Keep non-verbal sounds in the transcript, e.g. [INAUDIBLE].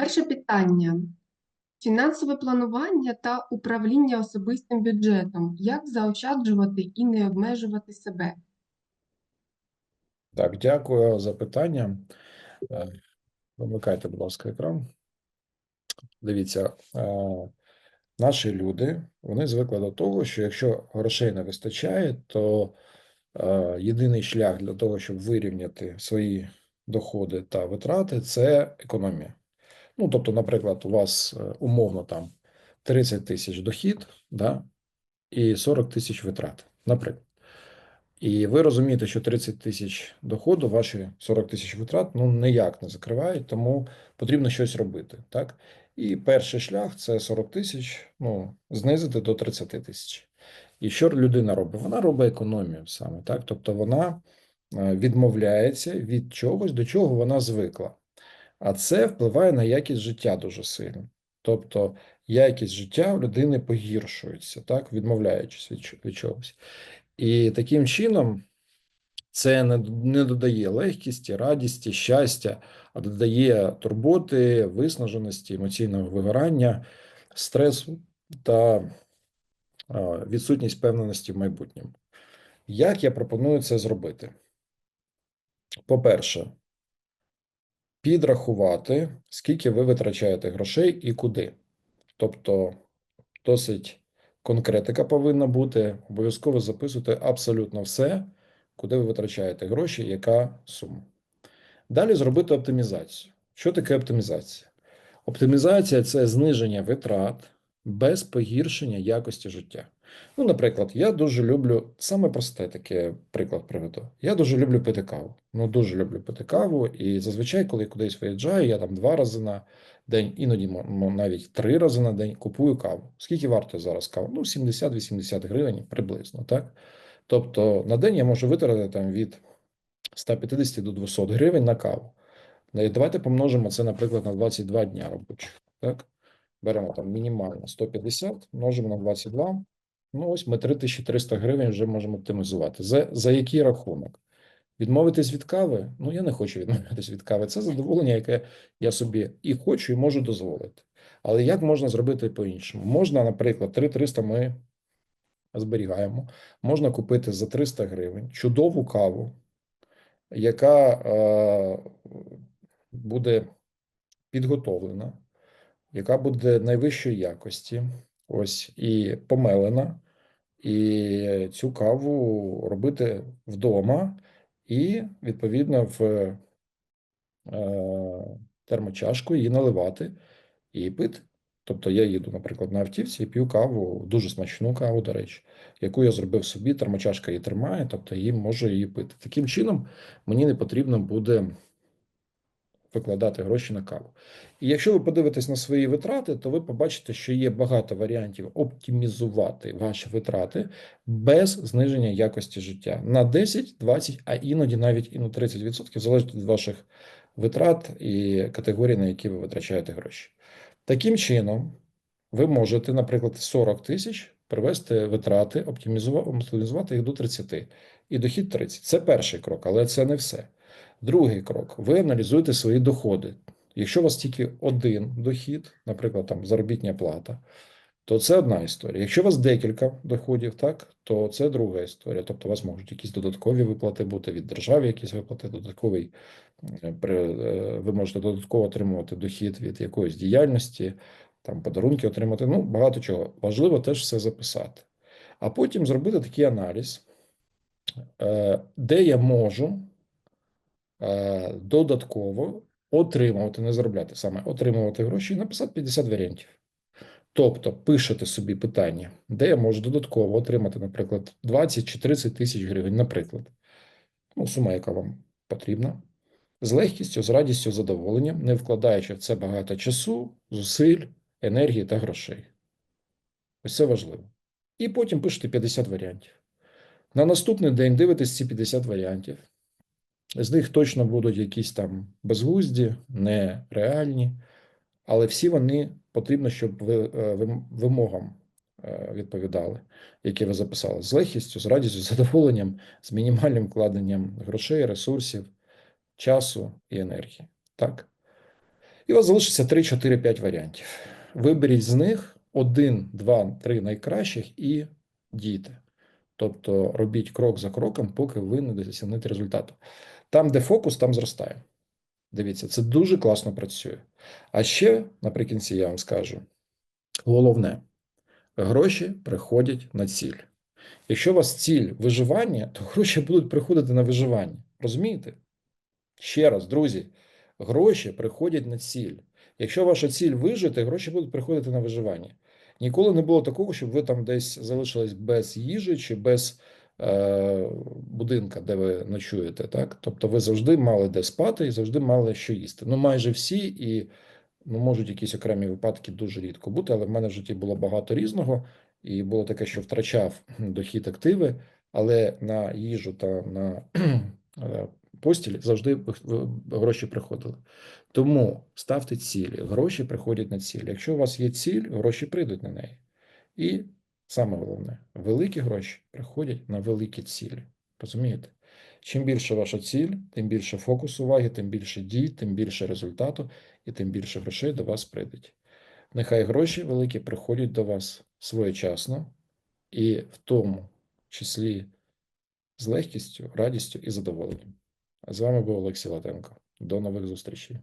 Перше питання. Фінансове планування та управління особистим бюджетом. Як заощаджувати і не обмежувати себе? Так, дякую за питання. Е, Вимикайте, будь ласка, екран. Дивіться, е, наші люди вони звикли до того, що якщо грошей не вистачає, то е, єдиний шлях для того, щоб вирівняти свої доходи та витрати, це економія. Ну, тобто, наприклад, у вас е, умовно там 30 тисяч дохід, да, і 40 тисяч витрат, наприклад. І ви розумієте, що 30 тисяч доходу, ваші 40 тисяч витрат, ну ніяк не закривають, тому потрібно щось робити. Так? І перший шлях це 40 тисяч, ну, знизити до 30 тисяч. І що людина робить? Вона робить економію саме, так? Тобто вона е, відмовляється від чогось, до чого вона звикла. А це впливає на якість життя дуже сильно. Тобто якість життя у людини погіршується, так, відмовляючись від, від чогось. І таким чином це не, не додає легкісті, радісті, щастя, а додає турботи, виснаженості, емоційного вигорання, стресу та відсутність впевненості в майбутньому. Як я пропоную це зробити? По-перше, підрахувати, скільки ви витрачаєте грошей і куди. Тобто, досить конкретика повинна бути. Обов'язково записуйте абсолютно все, куди ви витрачаєте гроші, яка сума. Далі зробити оптимізацію. Що таке оптимізація? Оптимізація це зниження витрат без погіршення якості життя. Ну, наприклад, я дуже люблю саме просте таке приклад приведу. Я дуже люблю пити каву. Ну, дуже люблю пити каву. І зазвичай, коли кудись виїжджаю, я там два рази на день, іноді навіть три рази на день купую каву. Скільки вартує зараз кава? Ну, 70-80 гривень приблизно, так? Тобто на день я можу витратити там від 150 до 200 гривень на каву. Ну, Давайте помножимо це, наприклад, на 22 дня робочих. Так? Беремо там мінімально 150, множимо на 22. Ну, ось ми 3300 гривень вже можемо оптимізувати. За, за який рахунок? Відмовитись від кави? Ну, я не хочу відмовитись від кави. Це задоволення, яке я собі і хочу, і можу дозволити. Але як можна зробити по-іншому? Можна, наприклад, 3300 ми зберігаємо. Можна купити за 300 гривень чудову каву, яка е, буде підготовлена, яка буде найвищої якості, ось і помелена, і цю каву робити вдома, і відповідно в е, термочашку її наливати і пити. Тобто я їду, наприклад, на автівці і п'ю каву, дуже смачну каву, до речі, яку я зробив собі, термочашка її тримає, тобто її можу її пити. Таким чином, мені не потрібно буде викладати гроші на каву. І якщо ви подивитесь на свої витрати, то ви побачите, що є багато варіантів оптимізувати ваші витрати без зниження якості життя на 10, 20, а іноді навіть і на 30%, залежить від ваших витрат і категорій, на які ви витрачаєте гроші. Таким чином, ви можете, наприклад, 40 тисяч привести витрати, оптимізувати, оптимізувати їх до 30 і дохід 30. Це перший крок, але це не все. Другий крок: ви аналізуєте свої доходи. Якщо у вас тільки один дохід, наприклад, там заробітня плата, то це одна історія. Якщо у вас декілька доходів, так, то це друга історія. Тобто у вас можуть якісь додаткові виплати бути від держави, якісь виплати, додатковий е, е, ви можете додатково отримувати дохід від якоїсь діяльності, там подарунки отримати. Ну, багато чого. Важливо теж все записати. А потім зробити такий аналіз, е, де я можу додатково отримувати, не заробляти саме, отримувати гроші і написати 50 варіантів. Тобто пишете собі питання, де я можу додатково отримати, наприклад, 20 чи 30 тисяч гривень, наприклад, ну, сума, яка вам потрібна, з легкістю, з радістю, задоволенням, не вкладаючи в це багато часу, зусиль, енергії та грошей. Ось це важливо. І потім пишете 50 варіантів. На наступний день дивитесь ці 50 варіантів. З них точно будуть якісь там безглузді, нереальні, але всі вони потрібно, щоб ви е, вимогам е, відповідали, які ви записали з легкістю, з радістю, з задоволенням, з мінімальним вкладенням грошей, ресурсів, часу і енергії. Так? І у вас залишиться 3, 4, 5 варіантів. Виберіть з них один, два, три найкращих і дійте. Тобто робіть крок за кроком, поки ви не досягнете результату. Там, де фокус, там зростає. Дивіться, це дуже класно працює. А ще наприкінці я вам скажу: головне, гроші приходять на ціль. Якщо у вас ціль виживання, то гроші будуть приходити на виживання. Розумієте? Ще раз, друзі, гроші приходять на ціль. Якщо ваша ціль вижити, гроші будуть приходити на виживання. Ніколи не було такого, щоб ви там десь залишились без їжі чи без будинка, де ви ночуєте. Так? Тобто ви завжди мали де спати і завжди мали що їсти. Ну, майже всі, і ну, можуть якісь окремі випадки дуже рідко бути, але в мене в житті було багато різного, і було таке, що втрачав [CLEARS THROAT] дохід активи, але на їжу та на [CLEARS THROAT] е, постіль завжди гроші приходили. Тому ставте цілі. Гроші приходять на ціль. Якщо у вас є ціль, гроші прийдуть на неї. І саме головне, великі гроші приходять на великі цілі. Розумієте? Чим більше ваша ціль, тим більше фокус уваги, тим більше дій, тим більше результату і тим більше грошей до вас прийдуть. Нехай гроші великі приходять до вас своєчасно і в тому числі з легкістю, радістю і задоволенням. З вами був Олексій Латенко. До нових зустрічей.